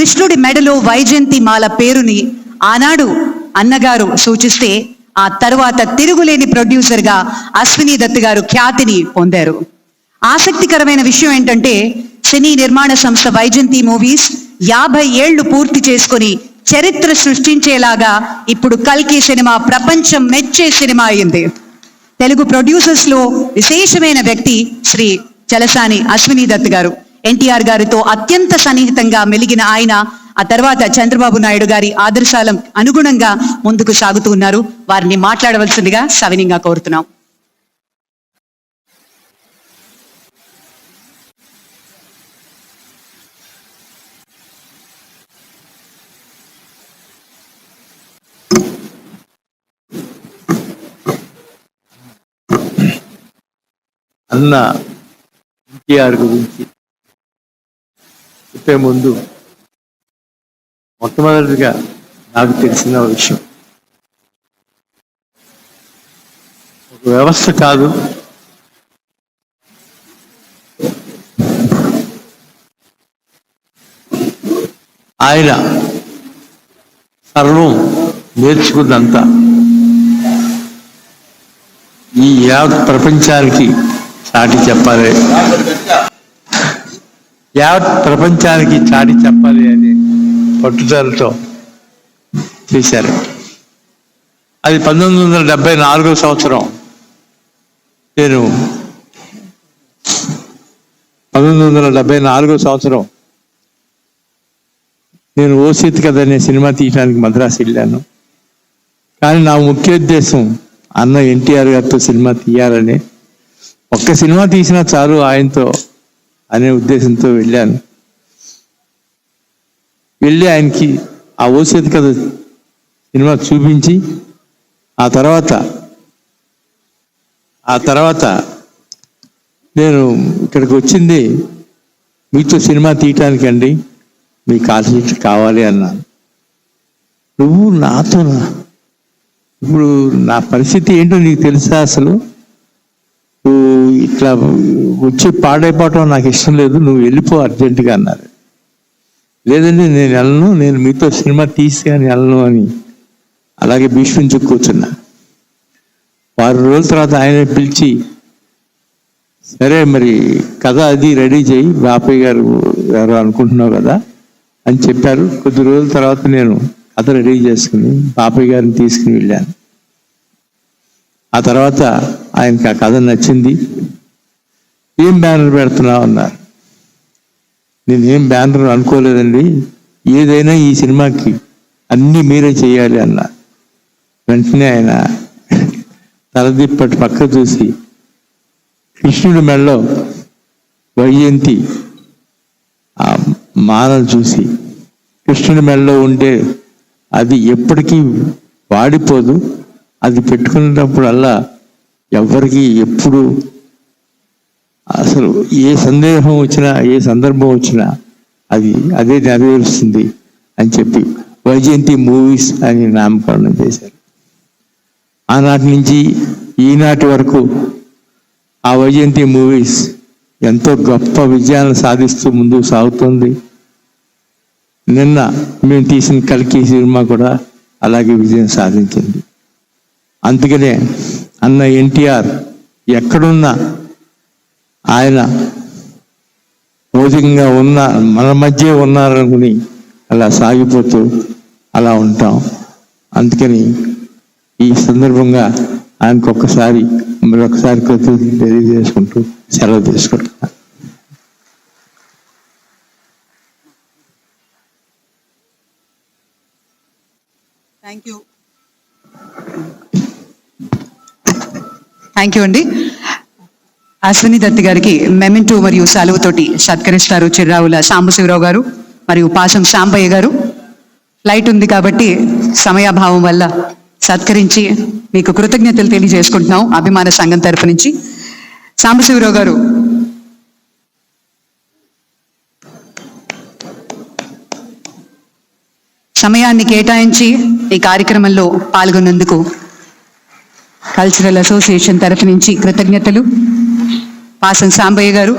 కృష్ణుడి మెడలో వైజయంతి మాల పేరుని ఆనాడు అన్నగారు సూచిస్తే ఆ తర్వాత తిరుగులేని ప్రొడ్యూసర్గా అశ్విని దత్ గారు ఖ్యాతిని పొందారు. ఆసక్తికరమైన విషయం ఏంటంటే సినీ నిర్మాణ సంస్థ వైజయంతి మూవీస్ యాభై ఏళ్ళు పూర్తి చేసుకొని చరిత్ర సృష్టించేలాగా ఇప్పుడు కల్కి సినిమా ప్రపంచం మెచ్చే సినిమా అయింది. తెలుగు ప్రొడ్యూసర్స్లో విశేషమైన వ్యక్తి శ్రీ చలసాని అశ్విని దత్ గారు. ఎన్టీఆర్ గారితో అత్యంత సన్నిహితంగా మెలిగిన ఆయన ఆ తర్వాత చంద్రబాబు నాయుడు గారి ఆదర్శాల అనుగుణంగా ముందుకు సాగుతూ ఉన్నారు. వారిని మాట్లాడవలసిందిగా సవినీయంగా కోరుతున్నాం. అన్న ఎన్టీఆర్ గురించి చెప్పే ముందు మొట్టమొదటిగా నాకు తెలిసిన విషయం. ఒక వ్యవస్థ కాదు. ఆయన సర్వం నేర్చుకున్నంతా ఈ యావత్ ప్రపంచానికి సాటి చెప్పాలి. యావత్ ప్రపంచానికి చాటి చెప్పాలి అని పట్టుదలతో చేశారు. అది పంతొమ్మిది వందల డెబ్బై నాలుగో సంవత్సరం. నేను పంతొమ్మిది వందల డెబ్బై నాలుగో సంవత్సరం నేను ఓసిత్ కథ అనే సినిమా తీయడానికి మద్రాసు వెళ్ళాను. కానీ నా ముఖ్య ఉద్దేశం అన్న ఎన్టీఆర్ గారితో సినిమా తీయాలని. ఒక్క సినిమా తీసినా చాలు ఆయనతో అనే ఉద్దేశంతో వెళ్ళాను. వెళ్ళి ఆయనకి ఆ ఓసేది కథ సినిమా చూపించి ఆ తర్వాత ఆ తర్వాత నేను ఇక్కడికి వచ్చింది మీతో సినిమా తీయటానికండి మీ కాల్షీట్ కావాలి అన్నాను. నువ్వు నాతో ఇప్పుడు నా పరిస్థితి ఏంటో నీకు తెలుసా అసలు? ఇట్లా వచ్చి పాడైపోవటం నాకు ఇష్టం లేదు నువ్వు వెళ్ళిపో అర్జెంటుగా అన్నారు. లేదండి నేను వెళ్ళను నేను మీతో సినిమా తీసి అని వెళ్ళను అని అలాగే భీష్మించి కూర్చున్నా. వారం రోజుల తర్వాత ఆయన పిలిచి సరే మరి కథ అది రెడీ చేయి బాపయ్య గారు గారు అనుకుంటున్నావు కదా అని చెప్పారు. కొద్ది రోజుల తర్వాత నేను కథ రెడీ చేసుకుని బాపయ్య గారిని తీసుకుని వెళ్ళాను. ఆ తర్వాత ఆయనకి ఆ కథ నచ్చింది. ఏం బ్యానర్ పెడుతున్నావు? అన్నారు. నేను ఏం బ్యానర్ అనుకోలేదండి. ఏదైనా ఈ సినిమాకి అన్నీ మీరే చేయాలి అన్న వెంటనే ఆయన తలదిప్పటి పక్క చూసి కృష్ణుడి మెడలో వైజయంతి ఆ మాలను చూసి కృష్ణుడి మెడలో ఉంటే అది ఎప్పటికీ వాడిపోదు. అది పెట్టుకునేటప్పుడల్లా ఎవరికి ఎప్పుడు అసలు ఏ సందేహం వచ్చినా ఏ సందర్భం వచ్చినా అది అదే నెరవేరుస్తుంది అని చెప్పి వైజయంతి మూవీస్ అని నామకరణం చేశారు. ఆనాటి నుంచి ఈనాటి వరకు ఆ వైజయంతి మూవీస్ ఎంతో గొప్ప విజయాలను సాధిస్తూ ముందుకు సాగుతుంది. నిన్న మేము తీసిన కలికి సినిమా కూడా అలాగే విజయం సాధించింది. అందుకనే అన్న ఎన్టీఆర్ ఎక్కడున్నా ఆయన భౌతికంగా ఉన్న మన మధ్య ఉన్నారనుకుని అలా సాగిపోతూ అలా ఉంటాం. అందుకని ఈ సందర్భంగా ఆయనకు ఒక్కసారి మరొకసారి కృతజ్ఞత తెలియజేసుకుంటూ సెలవు తీసుకుంటున్నా. థ్యాంక్ యూ థ్యాంక్ యూ అండి అశ్విని దత్ గారికి మెమెంటో మరియు సెలవుతోటి సత్కరిస్తారు చిర్రావుల సాంబశివరావు గారు మరియు పాసం శాంబయ్య గారు. ఫ్లైట్ ఉంది కాబట్టి సమయాభావం వల్ల సత్కరించి మీకు కృతజ్ఞతలు తెలియజేసుకుంటున్నాం అభిమాన సంఘం తరఫు నుంచి. సాంబశివరావు గారు. సమయాన్ని కేటాయించి ఈ కార్యక్రమంలో పాల్గొన్నందుకు కల్చరల్ అసోసియేషన్ తరఫు నుంచి కృతజ్ఞతలు. పాసం సాంబయ్య గారు